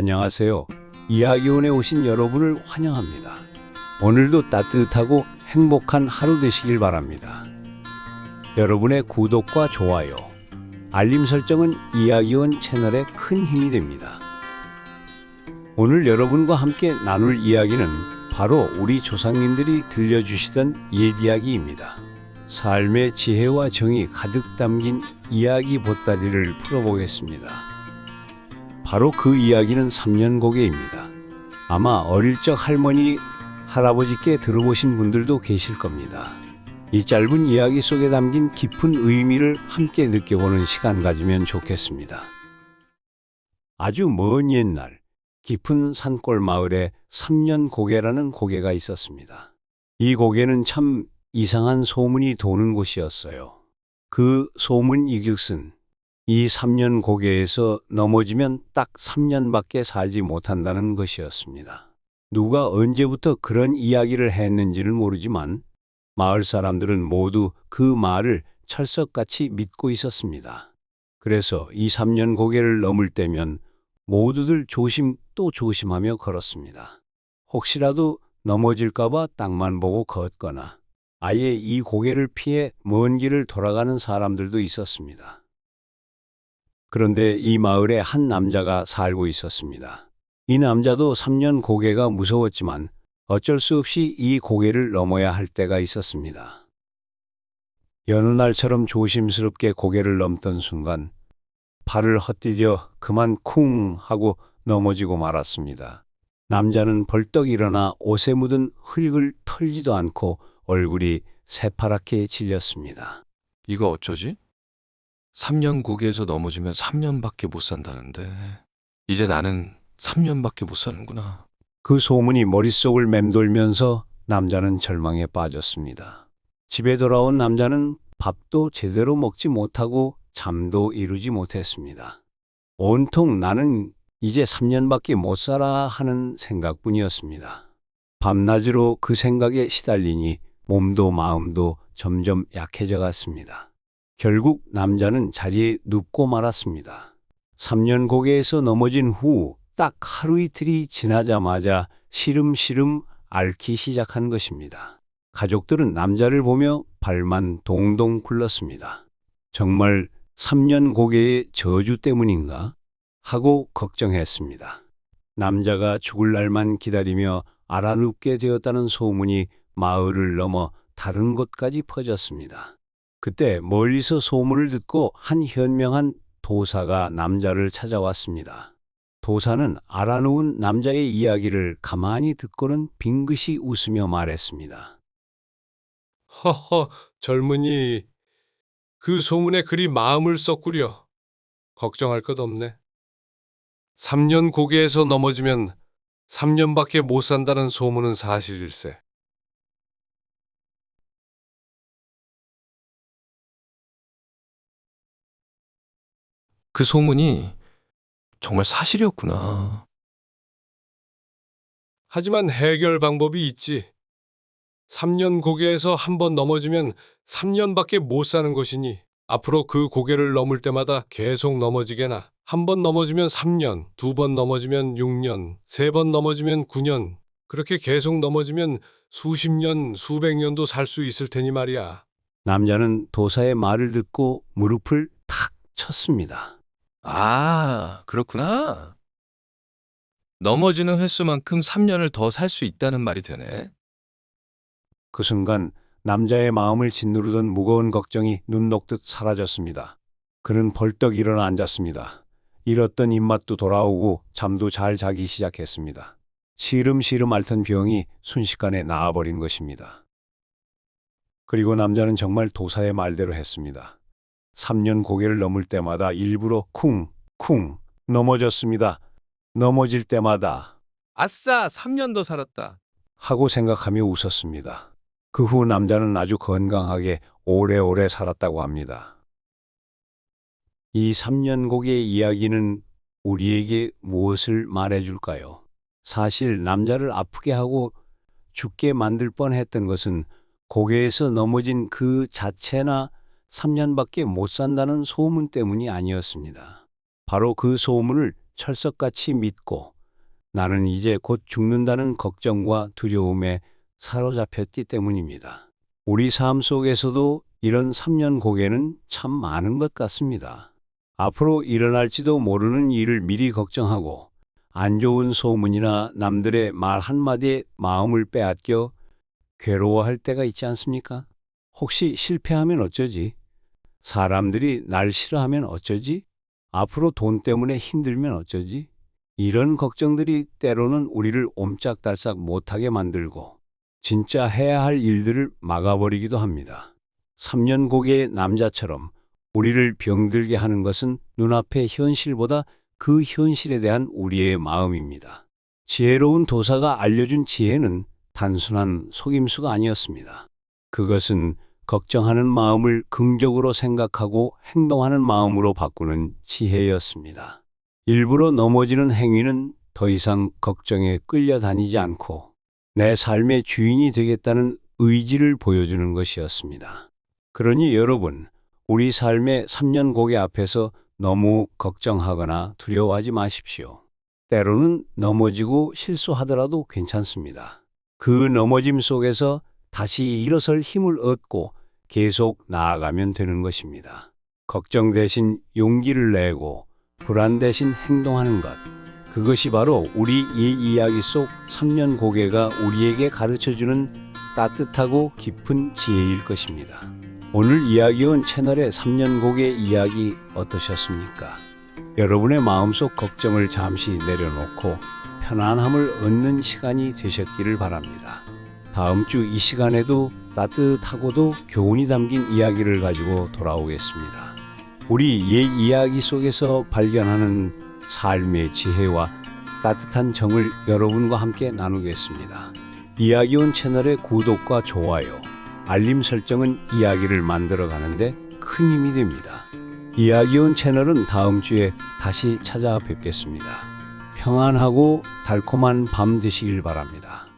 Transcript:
안녕하세요. 이야기원에 오신 여러분을 환영합니다. 오늘도 따뜻하고 행복한 하루 되시길 바랍니다. 여러분의 구독과 좋아요, 알림 설정은 이야기원 채널에 큰 힘이 됩니다. 오늘 여러분과 함께 나눌 이야기는 바로 우리 조상님들이 들려주시던 옛 이야기입니다. 삶의 지혜와 정이 가득 담긴 이야기 보따리를 풀어보겠습니다. 바로 그 이야기는 삼년고개입니다. 아마 어릴 적 할머니, 할아버지께 들어보신 분들도 계실 겁니다. 이 짧은 이야기 속에 담긴 깊은 의미를 함께 느껴보는 시간 가지면 좋겠습니다. 아주 먼 옛날 깊은 산골 마을에 삼년 고개라는 고개가 있었습니다. 이 고개는 참 이상한 소문이 도는 곳이었어요. 그 소문 이격은 이 3년 고개에서 넘어지면 딱 3년밖에 살지 못한다는 것이었습니다. 누가 언제부터 그런 이야기를 했는지는 모르지만 마을 사람들은 모두 그 말을 철석같이 믿고 있었습니다. 그래서 이 3년 고개를 넘을 때면 모두들 조심 또 조심하며 걸었습니다. 혹시라도 넘어질까봐 땅만 보고 걷거나 아예 이 고개를 피해 먼 길을 돌아가는 사람들도 있었습니다. 그런데 이 마을에 한 남자가 살고 있었습니다. 이 남자도 3년 고개가 무서웠지만 어쩔 수 없이 이 고개를 넘어야 할 때가 있었습니다. 여느 날처럼 조심스럽게 고개를 넘던 순간 발을 헛디뎌 그만 쿵 하고 넘어지고 말았습니다. 남자는 벌떡 일어나 옷에 묻은 흙을 털지도 않고 얼굴이 새파랗게 질렸습니다. 이거 어쩌지? 3년 고개에서 넘어지면 3년밖에 못 산다는데 이제 나는 3년밖에 못 사는구나. 그 소문이 머릿속을 맴돌면서 남자는 절망에 빠졌습니다. 집에 돌아온 남자는 밥도 제대로 먹지 못하고 잠도 이루지 못했습니다. 온통 나는 이제 3년밖에 못 살아 하는 생각뿐이었습니다. 밤낮으로 그 생각에 시달리니 몸도 마음도 점점 약해져 갔습니다. 결국 남자는 자리에 눕고 말았습니다. 3년 고개에서 넘어진 후 딱 하루 이틀이 지나자마자 시름시름 앓기 시작한 것입니다. 가족들은 남자를 보며 발만 동동 굴렀습니다. 정말 3년 고개의 저주 때문인가? 하고 걱정했습니다. 남자가 죽을 날만 기다리며 알아눕게 되었다는 소문이 마을을 넘어 다른 곳까지 퍼졌습니다. 그때 멀리서 소문을 듣고 한 현명한 도사가 남자를 찾아왔습니다. 도사는 알아놓은 남자의 이야기를 가만히 듣고는 빙긋이 웃으며 말했습니다. 허허, 젊은이. 그 소문에 그리 마음을 썩구려. 걱정할 것 없네. 3년 고개에서 넘어지면 3년밖에 못 산다는 소문은 사실일세. 그 소문이 정말 사실이었구나. 하지만 해결 방법이 있지. 3년 고개에서 한 번 넘어지면 3년밖에 못 사는 것이니 앞으로 그 고개를 넘을 때마다 계속 넘어지게나 한 번 넘어지면 3년, 두 번 넘어지면 6년, 세 번 넘어지면 9년, 그렇게 계속 넘어지면 수십 년, 수백 년도 살 수 있을 테니 말이야. 남자는 도사의 말을 듣고 무릎을 탁 쳤습니다. 아, 그렇구나. 넘어지는 횟수만큼 3년을 더 살 수 있다는 말이 되네. 그 순간 남자의 마음을 짓누르던 무거운 걱정이 눈 녹듯 사라졌습니다. 그는 벌떡 일어나 앉았습니다. 잃었던 입맛도 돌아오고 잠도 잘 자기 시작했습니다. 시름시름 앓던 병이 순식간에 나아버린 것입니다. 그리고 남자는 정말 도사의 말대로 했습니다. 3년 고개를 넘을 때마다 일부러 쿵, 쿵 넘어졌습니다. 넘어질 때마다 아싸, 3년 더 살았다. 하고 생각하며 웃었습니다. 그 후 남자는 아주 건강하게 오래오래 살았다고 합니다. 이 3년 곡의 이야기는 우리에게 무엇을 말해줄까요? 사실 남자를 아프게 하고 죽게 만들 뻔했던 것은 고개에서 넘어진 그 자체나 3년밖에 못 산다는 소문 때문이 아니었습니다. 바로 그 소문을 철석같이 믿고 나는 이제 곧 죽는다는 걱정과 두려움에 사로잡혔기 때문입니다. 우리 삶 속에서도 이런 3년 고개는 참 많은 것 같습니다. 앞으로 일어날지도 모르는 일을 미리 걱정하고 안 좋은 소문이나 남들의 말 한마디에 마음을 빼앗겨 괴로워할 때가 있지 않습니까? 혹시 실패하면 어쩌지? 사람들이 날 싫어하면 어쩌지? 앞으로 돈 때문에 힘들면 어쩌지? 이런 걱정들이 때로는 우리를 옴짝달싹 못하게 만들고 진짜 해야 할 일들을 막아버리기도 합니다. 3년 고개의 남자처럼 우리를 병들게 하는 것은 눈앞의 현실보다 그 현실에 대한 우리의 마음입니다. 지혜로운 도사가 알려준 지혜는 단순한 속임수가 아니었습니다. 그것은 걱정하는 마음을 긍정으로 생각하고 행동하는 마음으로 바꾸는 지혜였습니다. 일부러 넘어지는 행위는 더 이상 걱정에 끌려다니지 않고 내 삶의 주인이 되겠다는 의지를 보여주는 것이었습니다. 그러니 여러분, 우리 삶의 3년 고개 앞에서 너무 걱정하거나 두려워하지 마십시오. 때로는 넘어지고 실수하더라도 괜찮습니다. 그 넘어짐 속에서 다시 일어설 힘을 얻고 계속 나아가면 되는 것입니다. 걱정 대신 용기를 내고 불안 대신 행동하는 것. 그것이 바로 우리 이 이야기 속 3년 고개가 우리에게 가르쳐 주는 따뜻하고 깊은 지혜일 것입니다. 오늘 이야기온 채널의 3년 고개 이야기 어떠셨습니까? 여러분의 마음속 걱정을 잠시 내려놓고 편안함을 얻는 시간이 되셨기를 바랍니다. 다음 주 이 시간에도 따뜻하고도 교훈이 담긴 이야기를 가지고 돌아오겠습니다. 우리 옛 이야기 속에서 발견하는 삶의 지혜와 따뜻한 정을 여러분과 함께 나누겠습니다. 이야기온 채널의 구독과 좋아요, 알림 설정은 이야기를 만들어 가는데 큰 힘이 됩니다. 이야기온 채널은 다음 주에 다시 찾아뵙겠습니다. 평안하고 달콤한 밤 되시길 바랍니다.